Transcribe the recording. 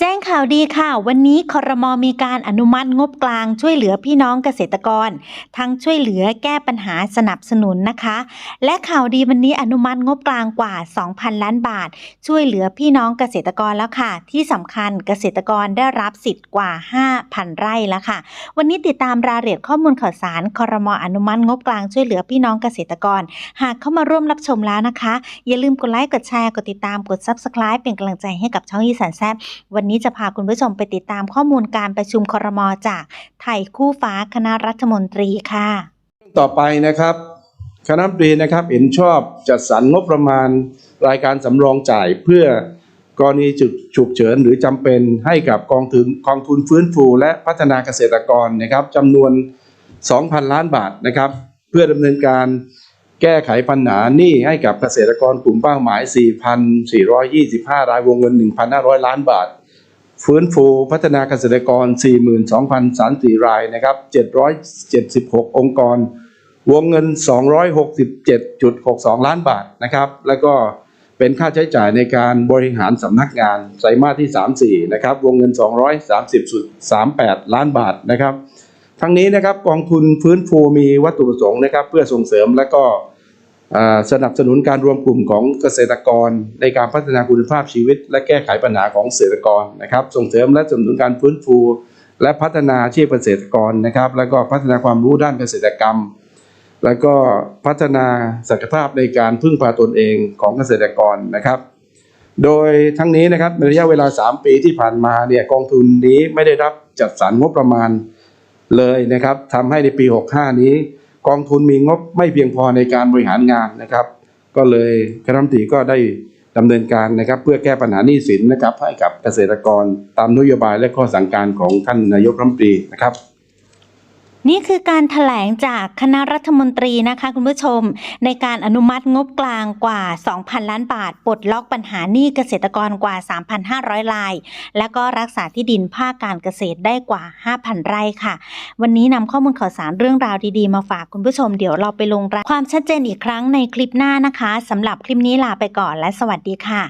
แจ้งข่าวดีค่ะ วันนี้คอรมอมีการอนุมัติงบกลางช่วยเหลือพี่น้องเกษตรกร ทั้งช่วยเหลือแก้ปัญหาสนับสนุนนะคะ และข่าวดีวันนี้อนุมัติงบกลางกว่า 2,000 ล้านบาท ช่วยเหลือพี่น้องเกษตรกรแล้วค่ะ ที่สำคัญเกษตรกรได้รับสิทธิ์กว่า 5,000 ไร่แล้วค่ะ วันนี้ติดตามรายละเอียดข้อมูลข่าวสารคอรมออนุมัติงบกลางช่วยเหลือพี่น้องเกษตรกร หากเข้ามาร่วมรับชมแล้วนะคะ อย่าลืมกดไลค์กดแชร์กดติดตามกด Subscribe เป็นกำลังใจให้กับช่องอีสานแซบวันนี้จะพาคุณผู้ชมไปติดตามข้อมูลการประชุมครมจากไทยคู่ฟ้าคณะรัฐมนตรีค่ะต่อไปนะครับ คณะรัฐมนตรีนะครับเห็นชอบจัดสรรงบประมาณรายการสำรองจ่ายเพื่อกรณีจุดฉุกเฉินหรือจำเป็นให้กับกองทุนกองทุนฟื้นฟู และพัฒนาเกษตรกรนะครับจำนวน 2,000 ล้านบาทนะครับ เพื่อดำเนินการแก้ไขปัญหาหนี้ให้กับเกษตรกรกลุ่มเป้าหมาย 4,425 ราย วงเงิน 1,500 ล้านบาท ฟื้นฟูพัฒนาเกษตรกร 42,034 รายนะครับ 776 องค์กร วงเงิน 267.62 ล้านบาทนะครับ แล้วก็เป็นค่าใช้จ่ายในการบริหารสำนักงานไตรมาสที่ 3-4 นะครับ วงเงิน 230.38 ล้านบาทนะครับ ทั้งนี้นะครับกองทุนฟื้นฟูมีวัตถุประสงค์นะครับ เพื่อส่งเสริมและก็ สนับสนุนการรวมกลุ่มของเกษตรกร ในการพัฒนาคุณภาพชีวิต และแก้ไขปัญหาของเกษตรกรนะครับ ส่งเสริมและสนับสนุนการฟื้นฟู และพัฒนาอาชีพเกษตรกรนะครับ แล้วก็พัฒนาความรู้ด้านเกษตรกรรม แล้วก็พัฒนาศักยภาพในการพึ่งพาตนเองของเกษตรกรนะครับ โดยทั้งนี้นะครับในระยะเวลา 3 ปีที่ผ่านมาเนี่ยกองทุนนี้ไม่ได้รับจัดสรรงบประมาณเลยนะครับทำให้ในปี 65 นี้ กองทุนมีงบไม่เพียงพอในการบริหารงานนะครับ ก็เลยคณะรัฐมนตรีก็ได้ดำเนินการนะครับ เพื่อแก้ปัญหาหนี้สินนะครับให้กับเกษตรกรตามนโยบายและข้อสั่งการของท่านนายกรัฐมนตรีนะครับ นี่คือการถแถลงจากคณะรัฐมนตรีนะคะคุณผู้ชม ในการอนุมัติงบกลางกว่า 2,000 ล้านบาท ปลดล็อกปัญหาหนี้เกษตรกรกว่า 3,500 ราย และก็รักษาที่ดินภาคการเกษตรได้กว่า 5,000 ไร่ค่ะ วันนี้นำข้อมูลข่าวสารเรื่องราวดีๆ มาฝากคุณผู้ชมเดี๋ยวเราไปลงรายความชัดเจนอีกครั้งในคลิปหน้านะคะสำหรับคลิปนี้ลาไปก่อนและสวัสดีค่ะ